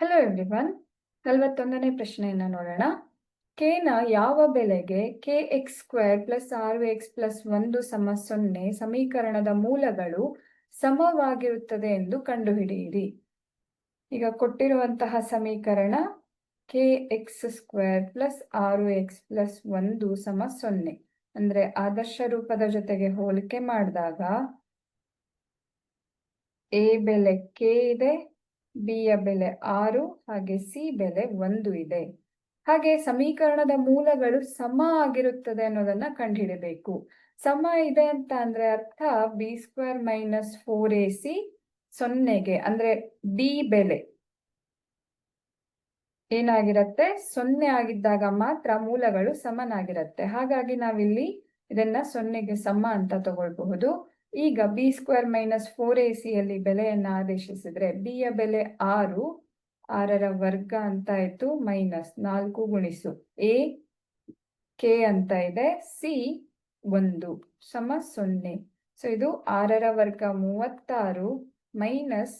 Hello everyone ನಲವತ್ತೊಂದನೇ ಪ್ರಶ್ನೆಯನ್ನು ನೋಡೋಣ. ಕೆನ ಯಾವ ಬೆಲೆಗೆ ಕೆ ಎಕ್ಸ್ ಸ್ಕ್ವೇರ್ ಪ್ಲಸ್ ಆರು ಎಕ್ಸ್ ಪ್ಲಸ್ ಒಂದು ಸಮ ಸೊನ್ನೆ ಸಮೀಕರಣದ ಮೂಲಗಳು ಸಮವಾಗಿರುತ್ತದೆ ಎಂದು ಕಂಡುಹಿಡಿಯಿರಿ. ಈಗ ಕೊಟ್ಟಿರುವಂತಹ ಸಮೀಕರಣ ಕೆ ಎಕ್ಸ್ ಸ್ಕ್ವೇರ್ ಪ್ಲಸ್ ಆರು ಎಕ್ಸ್ ಪ್ಲಸ್ ಒಂದು ಸಮ ಸೊನ್ನೆ. ಅಂದ್ರೆ ಆದರ್ಶ ರೂಪದ ಜೊತೆಗೆ ಹೋಲಿಕೆ ಮಾಡಿದಾಗ ಎ ಬೆಲೆ ಕೆ ಇದೆ ಬಿ ಯ ಬೆಲೆ ಆರು, ಹಾಗೆ ಸಿ ಬೆಲೆ ಒಂದು ಇದೆ. ಹಾಗೆ ಸಮೀಕರಣದ ಮೂಲಗಳು ಸಮ ಆಗಿರುತ್ತದೆ ಅನ್ನೋದನ್ನ ಕಂಡುಹಿಡಬೇಕು. ಸಮ ಇದೆ ಅಂತ ಅಂದ್ರೆ ಅರ್ಥ b square minus four a c ಸೊನ್ನೆಗೆ, ಅಂದ್ರೆ ಡಿ ಬೆಲೆ. ಏನಾಗಿರತ್ತೆ? ಸೊನ್ನೆ ಆಗಿದ್ದಾಗ ಮಾತ್ರ ಮೂಲಗಳು ಸಮನಾಗಿರತ್ತೆ. ಹಾಗಾಗಿ ನಾವಿಲ್ಲಿ ಇದನ್ನ ಸೊನ್ನೆಗೆ ಸಮ ಅಂತ ತಗೊಳ್ಬಹುದು. ಈಗ b square minus four a ಸಿಯಲ್ಲಿ ಬೆಲೆಯನ್ನು ಆದೇಶಿಸಿದ್ರೆ ಬಿ ಯ ಬೆಲೆ ಆರು, ಆರರ ವರ್ಗ ಅಂತ ಆಯ್ತು ಮೈನಸ್ ನಾಲ್ಕು ಗುಣಿಸು ಎ ಕೆ ಅಂತ ಇದೆ ಸಿ ಒಂದು ಸಮ ಸೊನ್ನೆ. ಸೊ ಇದು ಆರರ ವರ್ಗ ಮೂವತ್ತಾರು ಮೈನಸ್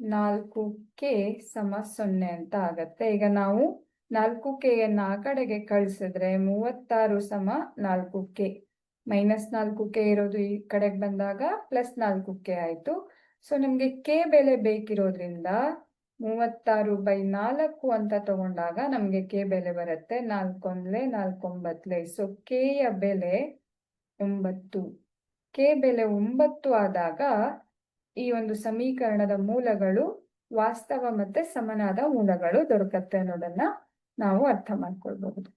ನಾಲ್ಕು ಕೆ ಸಮ ಸೊನ್ನೆ ಅಂತ ಆಗತ್ತೆ. ಈಗ ನಾವು ನಾಲ್ಕು ಕೆಯನ್ನು ಆ ಕಡೆಗೆ ಕಳಿಸಿದ್ರೆ ಮೂವತ್ತಾರು ಸಮ ನಾಲ್ಕು ಕೆ ಮೈನಸ್ ನಾಲ್ಕು ಕೆ ಇರೋದು ಈ ಕಡೆಗೆ ಬಂದಾಗ ಪ್ಲಸ್ ನಾಲ್ಕು ಕೆ ಆಯಿತು. ಸೊ ನಮಗೆ ಕೆ ಬೆಲೆ ಬೇಕಿರೋದ್ರಿಂದ ಮೂವತ್ತಾರು ಬೈ ನಾಲ್ಕು ಅಂತ ತಗೊಂಡಾಗ ನಮಗೆ ಕೆ ಬೆಲೆ ಬರುತ್ತೆ. ನಾಲ್ಕೊಂದ್ಲೆ ನಾಲ್ಕೊಂಬತ್ಲೆ ಸೊ ಕೆಯ ಬೆಲೆ ಒಂಬತ್ತು. ಕೆ ಬೆಲೆ ಒಂಬತ್ತು ಆದಾಗ ಈ ಒಂದು ಸಮೀಕರಣದ ಮೂಲಗಳು ವಾಸ್ತವ ಮತ್ತೆ ಸಮನಾದ ಮೂಲಗಳು ದೊರಕತ್ತೆ ಅನ್ನೋದನ್ನ ನಾವು ಅರ್ಥ ಮಾಡ್ಕೊಳ್ಬಹುದು.